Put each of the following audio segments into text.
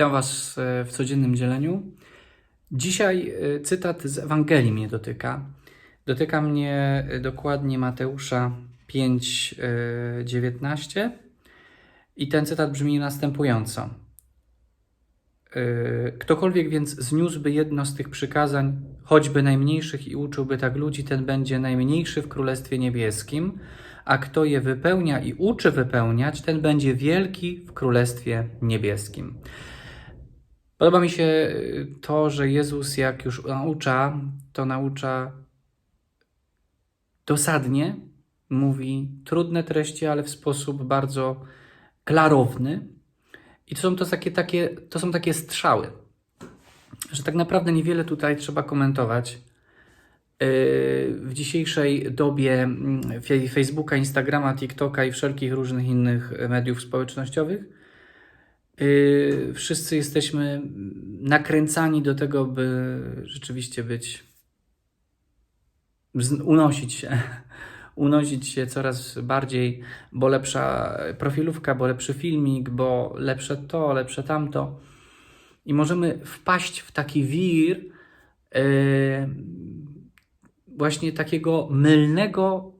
Witam Was e, w codziennym dzieleniu. Dzisiaj e, cytat z Ewangelii mnie dotyka. Dotyka mnie e, dokładnie Mateusza 5:19 i ten cytat brzmi następująco. Ktokolwiek więc zniósłby jedno z tych przykazań, choćby najmniejszych i uczyłby tak ludzi, ten będzie najmniejszy w Królestwie Niebieskim, a kto je wypełnia i uczy wypełniać, ten będzie wielki w Królestwie Niebieskim. Podoba mi się y, to, że Jezus jak już naucza, to naucza dosadnie, mówi trudne treści, ale w sposób bardzo klarowny. I to są to takie, takie, to są takie strzały, że tak naprawdę niewiele tutaj trzeba komentować. Yy, W dzisiejszej dobie mm, Facebooka, Instagrama, TikToka i wszelkich różnych innych mediów społecznościowych, yy, wszyscy jesteśmy nakręcani do tego, by rzeczywiście być, unosić się, unosić się coraz bardziej, bo lepsza profilówka, bo lepszy filmik, bo lepsze to, lepsze tamto. I możemy wpaść w taki wir yy, właśnie takiego mylnego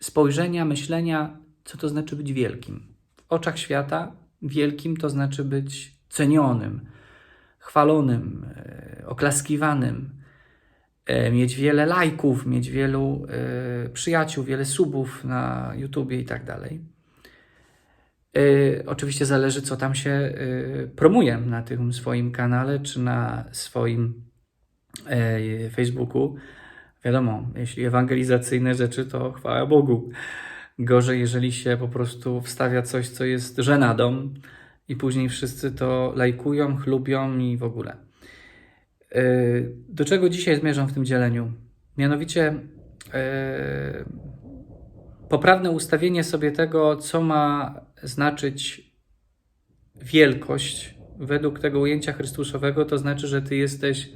spojrzenia, myślenia, co to znaczy być wielkim. W oczach świata wielkim to znaczy być cenionym, chwalonym, e, oklaskiwanym, e, mieć wiele lajków, mieć wielu e, przyjaciół, wiele subów na YouTubie i tak dalej. Oczywiście zależy, co tam się promuje na tym swoim kanale czy na swoim Facebooku. Wiadomo, jeśli ewangelizacyjne rzeczy, to chwała Bogu. Gorzej, jeżeli się po prostu wstawia coś, co jest żenadą i później wszyscy to lajkują, chlubią i w ogóle. E, Do czego dzisiaj zmierzam w tym dzieleniu? Mianowicie e, poprawne ustawienie sobie tego, co ma znaczyć wielkość według tego ujęcia Chrystusowego, to znaczy, że Ty jesteś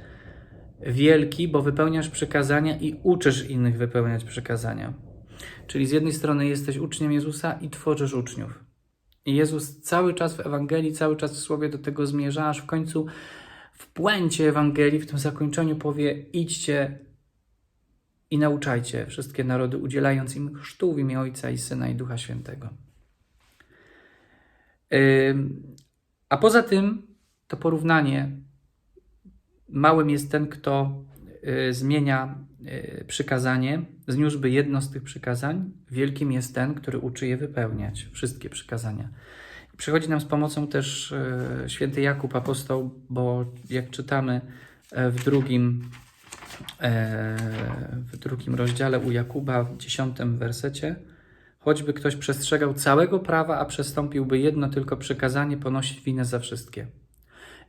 wielki, bo wypełniasz przykazania i uczysz innych wypełniać przykazania. Czyli z jednej strony jesteś uczniem Jezusa i tworzysz uczniów. I Jezus cały czas w Ewangelii, cały czas w Słowie do tego zmierza, aż w końcu w puencie Ewangelii, w tym zakończeniu powie idźcie i nauczajcie wszystkie narody, udzielając im chrztu w imię Ojca i Syna i Ducha Świętego. A poza tym to porównanie Małym jest ten, kto zmienia y, przykazanie, zniósłby jedno z tych przykazań. Wielkim jest ten, który uczy je wypełniać, wszystkie przykazania. Przychodzi nam z pomocą też y, święty Jakub apostoł, bo jak czytamy e, w drugim, e, w drugim rozdziale u Jakuba, w dziesiątym wersecie, choćby ktoś przestrzegał całego prawa, a przestąpiłby jedno tylko przykazanie, ponosić winę za wszystkie.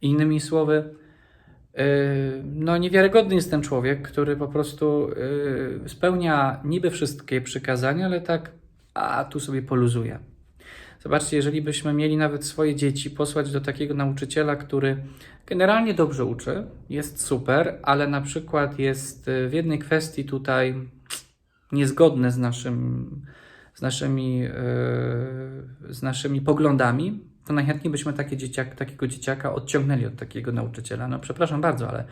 Innymi słowy, no niewiarygodny jest ten człowiek, który po prostu yy, spełnia niby wszystkie przykazania, ale tak, a tu sobie poluzuje. Zobaczcie, jeżeli byśmy mieli nawet swoje dzieci posłać do takiego nauczyciela, który generalnie dobrze uczy, jest super, ale na przykład jest yy, w jednej kwestii tutaj niezgodny z, naszym, z, naszymi, yy, z naszymi poglądami, to najchętniej byśmy takie dzieciak, takiego dzieciaka odciągnęli od takiego nauczyciela. No przepraszam bardzo, ale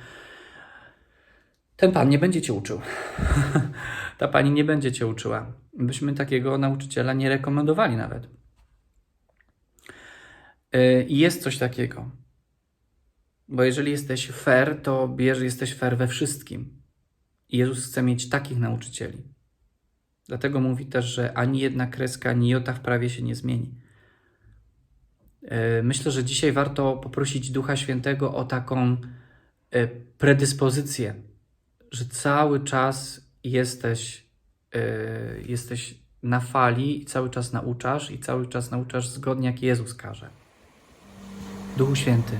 ten pan nie będzie cię uczył. Ta pani nie będzie cię uczyła. Byśmy takiego nauczyciela nie rekomendowali nawet. Yy, I jest coś takiego. Bo jeżeli jesteś fair, to bierz, jesteś fair we wszystkim. I Jezus chce mieć takich nauczycieli. Dlatego mówi też, że ani jedna kreska, ani jota w prawie się nie zmieni. E, Myślę, że dzisiaj warto poprosić Ducha Świętego o taką e, predyspozycję, że cały czas jesteś, e, jesteś na fali i cały czas nauczasz i cały czas nauczasz zgodnie jak Jezus każe. Duchu Święty,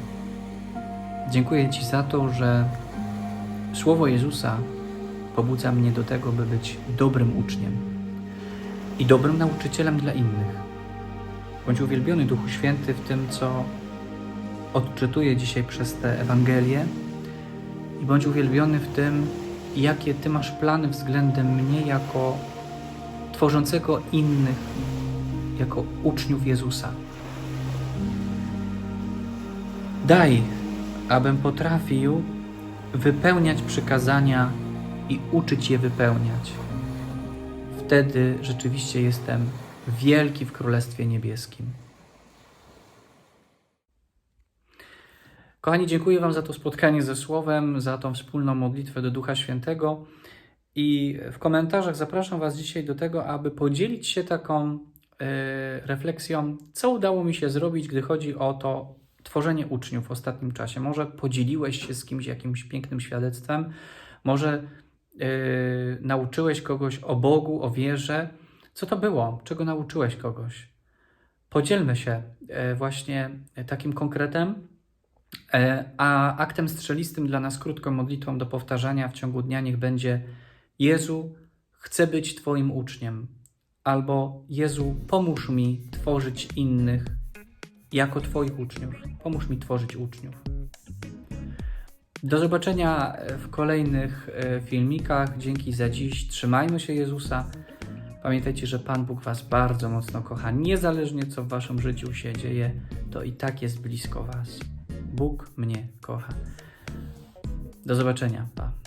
dziękuję Ci za to, że Słowo Jezusa pobudza mnie do tego, by być dobrym uczniem i dobrym nauczycielem dla innych. Bądź uwielbiony Duchu Święty w tym, co odczytuję dzisiaj przez tę Ewangelię i bądź uwielbiony w tym, jakie Ty masz plany względem mnie jako tworzącego innych, jako uczniów Jezusa. Daj, abym potrafił wypełniać przykazania i uczyć je wypełniać. Wtedy rzeczywiście jestem wielki w Królestwie Niebieskim. Kochani, dziękuję Wam za to spotkanie ze Słowem, za tą wspólną modlitwę do Ducha Świętego. I w komentarzach zapraszam Was dzisiaj do tego, aby podzielić się taką e, refleksją, co udało mi się zrobić, gdy chodzi o to tworzenie uczniów w ostatnim czasie. Może podzieliłeś się z kimś jakimś pięknym świadectwem, może e, nauczyłeś kogoś o Bogu, o wierze. Co to było? Czego nauczyłeś kogoś? Podzielmy się e, właśnie takim konkretem, E, A aktem strzelistym dla nas krótką modlitwą do powtarzania w ciągu dnia niech będzie Jezu, chcę być Twoim uczniem, albo Jezu, pomóż mi tworzyć innych jako Twoich uczniów. Pomóż mi tworzyć uczniów. Do zobaczenia w kolejnych e, filmikach. Dzięki za dziś. Trzymajmy się Jezusa. Pamiętajcie, że Pan Bóg Was bardzo mocno kocha. Niezależnie co w Waszym życiu się dzieje, to i tak jest blisko Was. Bóg mnie kocha. Do zobaczenia. Pa.